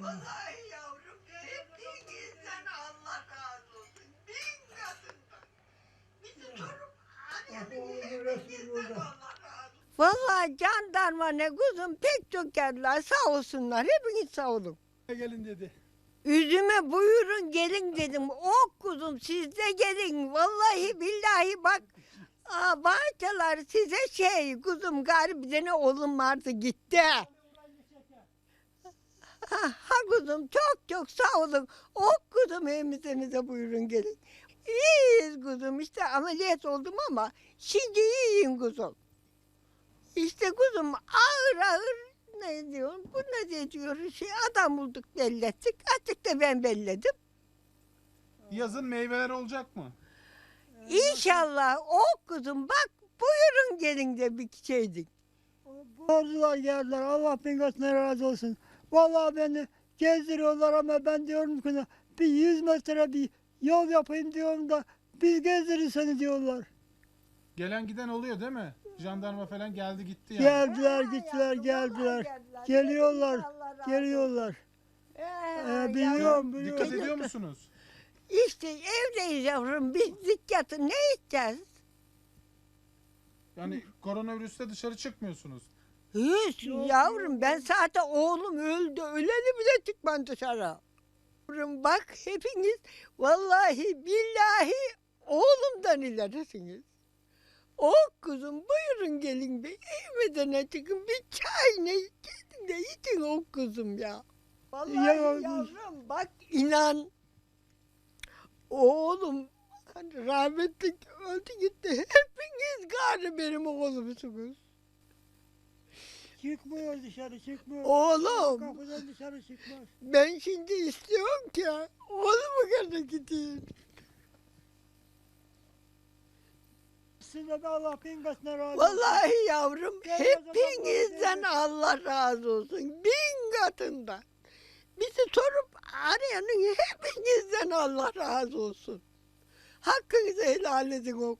Vallahi yavrum hepinizden Allah razı olsun. Bin katından. Bizi sorup hani oğlumun hepinizden. Allah razı olsun. Vallahi jandarma ne kuzum pek çok geldiler sağ olsunlar hepiniz sağ olun. Gelin dedi. Üzüme buyurun gelin dedim. Ok kuzum siz de gelin. Vallahi billahi bak. Aa, bahçeler size şey kuzum gari bir tane oğlum vardı gitti. Ha, ha kuzum çok çok sağ olun. Ok kuzum evimize buyurun gelin. İyiyiz kuzum işte ameliyat oldum ama şimdi iyiyim kuzum. İşte kuzum ağır ağır ne diyorum bu ne diyor şey adam bulduk bellettik artık da ben belledim. Yazın meyveler olacak mı? İnşallah o kuzum bak buyurun gelin de bir şeydik. Borcular geldiler. Allah bin katına razı olsun. Vallahi beni gezdiriyorlar ama ben diyorum ki bir 100 metre bir yol yapayım diyorum da biz gezdirin seni diyorlar. Gelen giden oluyor değil mi? Jandarma falan geldi gitti yani. Geldiler Ha, gittiler yavrum, geldiler. vallahi geldiler. Geliyorlar. Allah razı Geliyorlar. Ee, Ee, biliyorum yavrum, biliyorum. Dikkat ediyor musunuz? İşte evdeyiz yavrum biz dikkatı ne edeceğiz? Yani koronavirüste dışarı çıkmıyorsunuz. Hiç yavrum ben zaten oğlum öldü öleli bile çıkmam dışarı. Yavrum bak hepiniz vallahi billahi oğlumdan ilerisiniz. O kuzum buyurun gelin bir evmeden çıkın bir çay ne gidin de için o kuzum ya. Vallahi Yavrum. yavrum bak inan oğlum rahmetli öldü gitti. Hepiniz gari benim oğlumsunuz. Çıkmıyor dışarı çıkmıyor. Oğlum. Kapıdan dışarı çıkmaz. Ben şimdi istiyorum ki oğlumu gene gideyim. Size de Allah bin katına razı olsun. Vallahi yavrum Gel hepinizden Allah razı olsun. Bin katından. Bizi sorup arayanın hepinizden Allah razı olsun. Hakkınızı helal edin o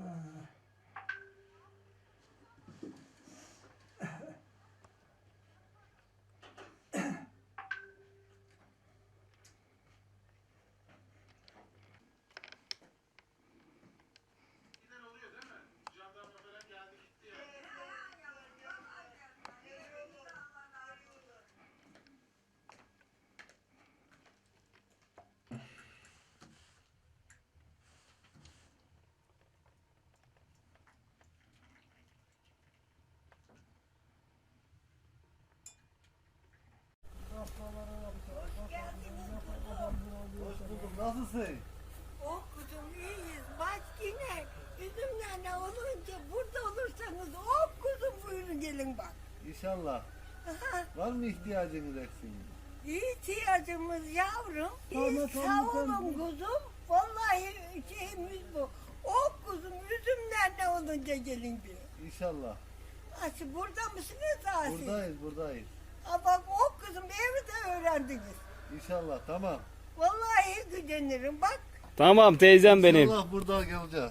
kuzum. Nasılsın? O kuzum iyiyiz. Bak yine üzümlerle olunca burada olursanız o kuzum buyurun gelin bak. İnşallah. Var mı ihtiyacınız eksiğiniz? İhtiyacımız yavrum. Tamam, Biz tamam, sağ tamam. olun kuzum. Vallahi şeyimiz bu. O kuzum üzümlerle olunca gelin bir. İnşallah. Asi burada mısınız Asi? Buradayız, buradayız. Ha bak o kızım evi de öğrendiniz. İnşallah, tamam. Vallahi gücenirim bak. Tamam teyzem benim. İnşallah burada geleceğiz.